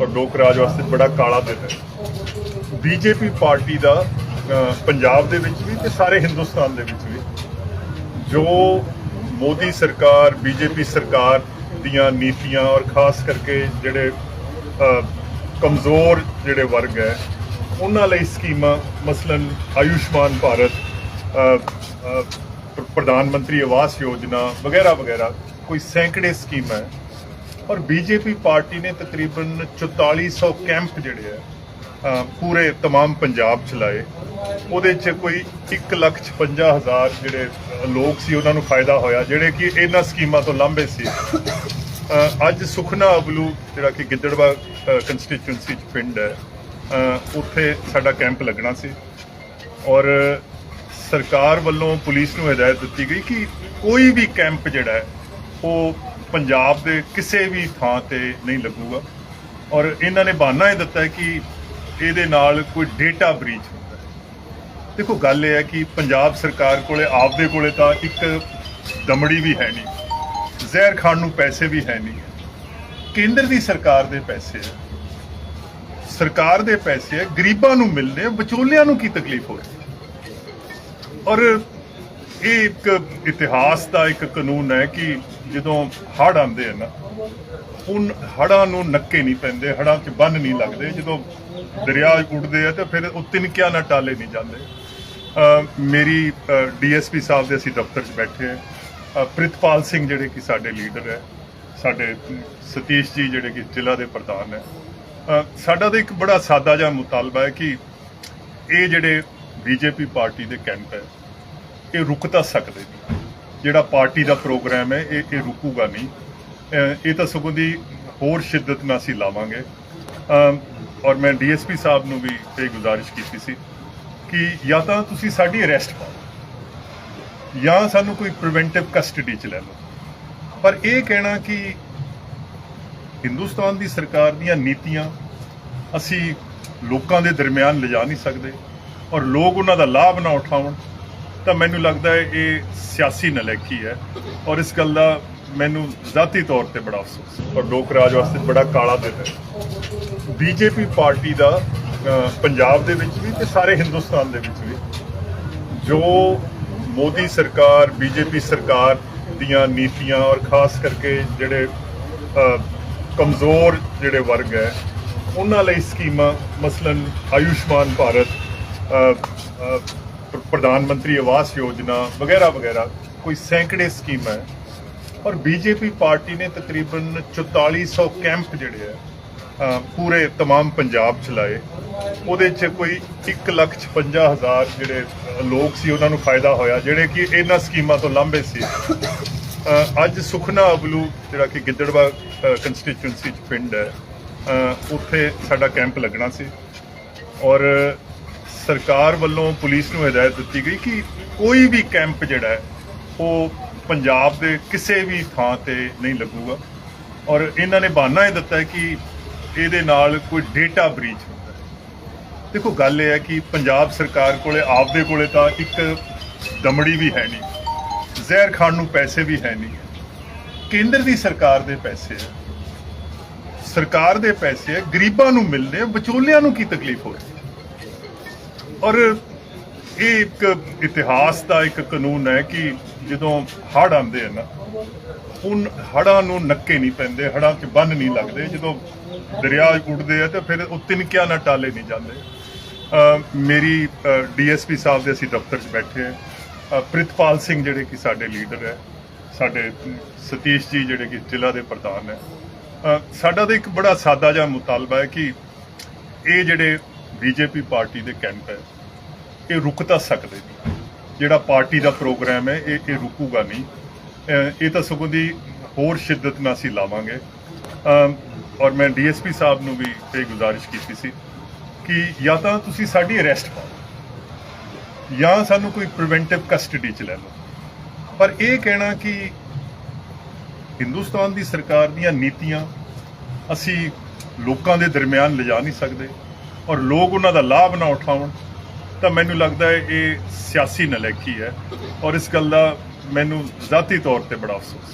ਔਰ ਲੋਕ ਰਾਜ ਵਾਸਤੇ ਬੜਾ ਕਾਲਾ ਦਿਨ ਹੈ। ਬੀਜੇਪੀ ਪਾਰਟੀ ਦਾ ਪੰਜਾਬ ਦੇ ਵਿੱਚ ਵੀ ਤੇ ਸਾਰੇ ਹਿੰਦੁਸਤਾਨ ਦੇ ਵਿੱਚ ਵੀ। ਜੋ ਮੋਦੀ ਸਰਕਾਰ, ਬੀਜੇਪੀ ਸਰਕਾਰ ਦੀਆਂ ਨੀਤੀਆਂ ਔਰ ਖਾਸ ਕਰਕੇ ਜਿਹੜੇ ਕਮਜ਼ੋਰ ਜਿਹੜੇ ਵਰਗ ਹੈ, ਉਹਨਾਂ ਲਈ ਸਕੀਮਾਂ ਮਸਲਨ ਆਯੁਸ਼ਮਾਨ ਭਾਰਤ ਪ੍ਰਧਾਨ ਮੰਤਰੀ ਆਵਾਸ ਯੋਜਨਾ ਵਗੈਰਾ ਵਗੈਰਾ ਕੋਈ ਸੈਂਕੜੇ ਸਕੀਮ ਹੈ। ਔਰ ਬੀਜੇਪੀ ਪਾਰਟੀ ਨੇ ਤਕਰੀਬਨ 4400 ਕੈਂਪ ਜਿਹੜੇ ਹੈ ਅ, ਪੂਰੇ तमाम ਪੰਜਾਬ ਚ ਲਾਏ ਉਹਦੇ ਚ ਕੋਈ 156000 ਜਿਹੜੇ ਅ, ਲੋਕ ਸੀ ਉਹਨਾਂ ਨੂੰ ਫਾਇਦਾ ਹੋਇਆ ਜਿਹੜੇ ਕਿ ਇਹਨਾਂ ਸਕੀਮਾਂ ਤੋਂ ਲਾਂਭੇ ਸੀ ਅ, ਅੱਜ ਸੁਖਨਾ ਅਬਲੂ ਜਿਹੜਾ ਕਿ ਗਿੱਦੜਵਾ ਕੰਸਟੀਚੁਐਂਸੀ ਚ ਪਿੰਡ ਹੈ ਅ, ਉੱਥੇ ਸਾਡਾ ਕੈਂਪ ਲੱਗਣਾ ਸੀ ਔਰ ਸਰਕਾਰ ਵੱਲੋਂ ਪੁਲਿਸ ਨੂੰ ਹਦਾਇਤ ਦਿੱਤੀ ਗਈ ਕਿ ਕੋਈ ਵੀ ਕੈਂਪ ਜਿਹੜਾ ਹੈ ਉਹ ਪੰਜਾਬ ਦੇ ਕਿਸੇ ਵੀ ਥਾਂ ਤੇ ਨਹੀਂ ਲੱਗੂਗਾ। ਔਰ ਇਹਨਾਂ ਨੇ ਬਹਾਨਾ ਇਹ ਦਿੱਤਾ ਕਿ ਇਹਦੇ ਨਾਲ ਕੋਈ ਡੇਟਾ ਬ੍ਰੀਚ ਹੁੰਦਾ ਹੈ। ਦੇਖੋ, ਗੱਲ ਇਹ ਹੈ ਕਿ ਪੰਜਾਬ ਸਰਕਾਰ ਕੋਲੇ, ਆਪਦੇ ਕੋਲੇ ਤਾਂ ਇੱਕ ਦਮੜੀ ਵੀ ਹੈ ਨਹੀਂ। ਜ਼ਹਿਰ ਖਾਣ ਨੂੰ ਪੈਸੇ ਵੀ ਹੈ ਨਹੀਂ। ਕੇਂਦਰ ਦੀ ਸਰਕਾਰ ਦੇ ਪੈਸੇ ਹੈ। ਸਰਕਾਰ ਦੇ ਪੈਸੇ ਹੈ। ਗਰੀਬਾਂ ਨੂੰ ਮਿਲਦੇ ਵਿਚੋਲਿਆਂ ਨੂੰ ਕੀ ਤਕਲੀਫ ਹੋ ਰਹੀ ਔਰ ਇਹ ਇੱਕ ਇਤਿਹਾਸ ਦਾ ਇੱਕ ਕਾਨੂੰਨ ਹੈ ਕਿ ਜਦੋਂ ਹੜ੍ਹ ਆਉਂਦੇ ਆ ਨਾ ਉਨ ਹੜ੍ਹਾਂ ਨੂੰ ਨੱਕੇ ਨਹੀਂ ਪੈਂਦੇ ਹੜ੍ਹਾਂ 'ਚ ਬੰਨ ਨਹੀਂ ਲੱਗਦੇ। ਜਦੋਂ ਦਰਿਆ ਉੱਡਦੇ ਆ ਤੇ ਫਿਰ ਉਹ ਤਿਨਕਿਆਂ ਨਾਲ ਟਾਲੇ ਨਹੀਂ ਜਾਂਦੇ। ਅ, ਮੇਰੀ ਡੀਐਸਪੀ ਸਾਹਿਬ ਦੇ ਅਸੀਂ ਦਫ਼ਤਰ 'ਚ ਬੈਠੇ ਆ ਪ੍ਰਿਤਪਾਲ ਸਿੰਘ ਜਿਹੜੇ ਕਿ ਸਾਡੇ ਲੀਡਰ ਹੈ ਸਾਡੇ ਸਤੀਸ਼ ਜੀ ਜਿਹੜੇ ਕਿ ਜ਼ਿਲ੍ਹਾ ਦੇ ਪ੍ਰਧਾਨ ਹੈ। ਸਾਡਾ ਤਾਂ ਇੱਕ ਬੜਾ ਸਾਦਾ ਜਿਹਾ ਮੁਤਾਲਬਾ ਹੈ ਕਿ ਇਹ ਜਿਹੜੇ ਬੀਜੇਪੀ ਪਾਰਟੀ ਦੇ ਕੈਂਪ ਹੈ ਇਹ ਰੁਕ ਤਾਂ ਸਕਦੇ ਨੇ ਜਿਹੜਾ ਪਾਰਟੀ ਦਾ ਪ੍ਰੋਗਰਾਮ ਹੈ, ਇਹ ਇਹ ਰੁਕੂਗਾ ਨਹੀਂ। ਇਹ ਤਾਂ ਸਗੋਂ ਦੀ ਹੋਰ ਸ਼ਿੱਦਤ ਨਾਲ ਅਸੀਂ ਲਾਵਾਂਗੇ। ਔਰ ਮੈਂ ਡੀਐਸਪੀ ਸਾਹਿਬ ਨੂੰ ਵੀ ਇਹ ਗੁਜ਼ਾਰਿਸ਼ ਕੀਤੀ ਸੀ ਕਿ ਜਾਂ ਤਾਂ ਤੁਸੀਂ ਸਾਡੀ ਅਰੈਸਟ ਪਾਓ, ਜਾਂ ਸਾਨੂੰ ਕੋਈ ਪ੍ਰੀਵੈਂਟਿਵ ਕਸਟਡੀ ਚ ਲੈ ਲਓ। ਪਰ ਇਹ ਕਹਿਣਾ ਕਿ ਹਿੰਦੁਸਤਾਨ ਦੀ ਸਰਕਾਰ ਦੀਆਂ ਨੀਤੀਆਂ ਅਸੀਂ ਲੋਕਾਂ ਦੇ ਦਰਮਿਆਨ ਲਿਜਾ ਨਹੀਂ ਸਕਦੇ ਔਰ ਲੋਕ ਉਹਨਾਂ ਦਾ ਲਾਭ ਨਾ ਉਠਾਉਣ ਤਾਂ ਮੈਨੂੰ ਲੱਗਦਾ ਹੈ ਇਹ ਸਿਆਸੀ ਨਲੇਕੀ ਹੈ ਔਰ ਇਸ ਗੱਲ ਦਾ ਮੈਨੂੰ ਜ਼ਾਤੀ ਤੌਰ ਤੇ ਬੜਾ ਅਫਸੋਸ ਹੈ। ਔਰ ਲੋਕ ਰਾਜ ਵਾਸਤੇ ਬੜਾ ਕਾਲਾ ਦਿਨ ਹੈ। ਬੀਜੇਪੀ ਪਾਰਟੀ ਦਾ ਪੰਜਾਬ ਦੇ ਵਿੱਚ ਵੀ ਤੇ ਸਾਰੇ ਹਿੰਦੁਸਤਾਨ ਦੇ ਵਿੱਚ ਵੀ ਜੋ ਮੋਦੀ ਸਰਕਾਰ, ਬੀਜੇਪੀ ਸਰਕਾਰ ਦੀਆਂ ਨੀਤੀਆਂ ਔਰ ਖਾਸ ਕਰਕੇ ਜਿਹੜੇ ਕਮਜ਼ੋਰ ਜਿਹੜੇ ਵਰਗ ਹੈ, ਉਹਨਾਂ ਲਈ ਸਕੀਮਾਂ, ਮਸਲਨ ਆਯੁਸ਼ਮਾਨ ਭਾਰਤ ਪ੍ਰਧਾਨ ਮੰਤਰੀ ਆਵਾਸ ਯੋਜਨਾ ਵਗੈਰਾ ਵਗੈਰਾ ਕੋਈ ਸੈਂਕੜੇ ਸਕੀਮਾਂ ਹੈ ਔਰ ਬੀਜੇਪੀ ਪਾਰਟੀ ਨੇ ਤਕਰੀਬਨ 4400 ਕੈਂਪ ਜਿਹੜੇ ਹੈ ਅ, ਪੂਰੇ तमाम ਪੰਜਾਬ ਚ ਲਾਏ ਉਹਦੇ ਚ ਕੋਈ 156000 ਜਿਹੜੇ ਅ, ਲੋਕ ਸੀ ਉਹਨਾਂ ਨੂੰ ਫਾਇਦਾ ਹੋਇਆ ਜਿਹੜੇ ਕਿ ਇਹਨਾਂ ਸਕੀਮਾਂ ਤੋਂ ਲਾਂਭੇ ਸੀ ਅ, ਅੱਜ ਸੁਖਨਾ ਅਬਲੂ ਜਿਹੜਾ ਕਿ ਗਿੱਦੜਵਾ ਕੰਸਟੀਚੁਐਂਸੀ ਚ ਪਿੰਡ ਹੈ ਅ, ਉੱਥੇ ਸਾਡਾ ਕੈਂਪ ਲੱਗਣਾ ਸੀ ਔਰ ਸਰਕਾਰ ਵੱਲੋਂ ਪੁਲਿਸ ਨੂੰ ਹਦਾਇਤ ਦਿੱਤੀ ਗਈ ਕਿ ਕੋਈ ਵੀ ਕੈਂਪ ਜਿਹੜਾ ਹੈ, ਉਹ ਪੰਜਾਬ ਦੇ ਕਿਸੇ ਵੀ ਥਾਂ ਤੇ ਨਹੀਂ ਲੱਗੂਗਾ। ਔਰ ਇਹਨਾਂ ਨੇ ਬਹਾਨਾ ਇਹ ਦਿੱਤਾ ਹੈ ਕਿ ਇਹਦੇ ਨਾਲ ਕੋਈ ਡੇਟਾ ਬ੍ਰੀਚ ਹੁੰਦਾ ਹੈ। ਦੇਖੋ, ਗੱਲ ਇਹ ਹੈ ਕਿ ਪੰਜਾਬ ਸਰਕਾਰ ਕੋਲੇ, ਆਪਦੇ ਕੋਲੇ ਤਾਂ ਇੱਕ ਦਮੜੀ ਵੀ ਹੈ ਨਹੀਂ, ਜ਼ਹਿਰ ਖਾਣ ਨੂੰ ਪੈਸੇ ਵੀ ਹੈ ਨਹੀਂ। ਕੇਂਦਰ ਦੀ ਸਰਕਾਰ ਦੇ ਪੈਸੇ ਹੈ। ਸਰਕਾਰ ਦੇ ਪੈਸੇ ਹੈ। ਗਰੀਬਾਂ ਨੂੰ ਮਿਲਨੇ ਵਿਚੋਲਿਆਂ ਨੂੰ ਕੀ ਤਕਲੀਫ ਹੋ ਰਹੀ ਔਰ ਇਹ ਇੱਕ ਇਤਿਹਾਸ ਦਾ ਇੱਕ ਕਾਨੂੰਨ ਹੈ ਕਿ ਜਦੋਂ ਹੜ੍ਹ ਆਉਂਦੇ ਆ ਨਾ ਉਨ ਹੜ੍ਹਾਂ ਨੂੰ ਨੱਕੇ ਨਹੀਂ ਪੈਂਦੇ ਹੜ੍ਹਾਂ 'ਚ ਬੰਨ ਨਹੀਂ ਲੱਗਦੇ। ਜਦੋਂ ਦਰਿਆ ਉੱਡਦੇ ਆ ਤੇ ਫਿਰ ਉਹ ਤਿਨਕਿਆਂ ਨਾਲ ਟਾਲੇ ਨਹੀਂ ਜਾਂਦੇ। ਅ, ਮੇਰੀ ਡੀਐਸਪੀ ਸਾਹਿਬ ਦੇ ਅਸੀਂ ਦਫ਼ਤਰ 'ਚ ਬੈਠੇ ਆ ਪ੍ਰਿਤਪਾਲ ਸਿੰਘ ਜਿਹੜੇ ਕਿ ਸਾਡੇ ਲੀਡਰ ਹੈ ਸਾਡੇ ਸਤੀਸ਼ ਜੀ ਜਿਹੜੇ ਕਿ ਜ਼ਿਲ੍ਹਾ ਦੇ ਪ੍ਰਧਾਨ ਹੈ। ਸਾਡਾ ਤਾਂ ਇੱਕ ਬੜਾ ਸਾਦਾ ਜਿਹਾ ਮੁਤਾਲਬਾ ਹੈ ਕਿ ਇਹ ਜਿਹੜੇ ਬੀਜੇਪੀ ਪਾਰਟੀ ਦੇ ਕੈਂਪ ਹੈ, ਇਹ ਰੁਕ ਤਾਂ ਸਕਦੇ ਨੇ। ਜਿਹੜਾ ਪਾਰਟੀ ਦਾ ਪ੍ਰੋਗਰਾਮ ਹੈ, ਇਹ ਇਹ ਰੁਕੂਗਾ ਨਹੀਂ। ਇਹ ਤਾਂ ਸਗੋਂ ਦੀ ਹੋਰ ਸ਼ਿੱਦਤ ਨਾਲ ਅਸੀਂ ਲਾਵਾਂਗੇ। ਔਰ ਮੈਂ ਡੀਐਸਪੀ ਸਾਹਿਬ ਨੂੰ ਵੀ ਇਹ ਗੁਜ਼ਾਰਿਸ਼ ਕੀਤੀ ਸੀ ਕਿ ਜਾਂ ਤਾਂ ਤੁਸੀਂ ਸਾਡੀ ਅਰੈਸਟ ਪਾਓ ਜਾਂ ਸਾਨੂੰ ਕੋਈ ਪ੍ਰੀਵੈਂਟਿਵ ਕਸਟਡੀ ਚ ਲੈ ਲਓ। ਪਰ ਇਹ ਕਹਿਣਾ ਕਿ ਹਿੰਦੁਸਤਾਨ ਦੀ ਸਰਕਾਰ ਦੀਆਂ ਨੀਤੀਆਂ ਅਸੀਂ ਲੋਕਾਂ ਦੇ ਦਰਮਿਆਨ ਲਿਜਾ ਨਹੀਂ ਸਕਦੇ। ਔਰ ਲੋਕ ਉਹਨਾਂ ਦਾ ਲਾਭ ਨਾ ਉਠਾਉਣ, ਤਾਂ ਮੈਨੂੰ ਲੱਗਦਾ ਹੈ ਇਹ ਸਿਆਸੀ ਨਲੇਕੀ ਹੈ ਔਰ ਇਸ ਗੱਲ ਦਾ ਮੈਨੂੰ ਜ਼ਾਤੀ ਤੌਰ ਤੇ ਬੜਾ ਅਫਸੋਸ ਹੈ।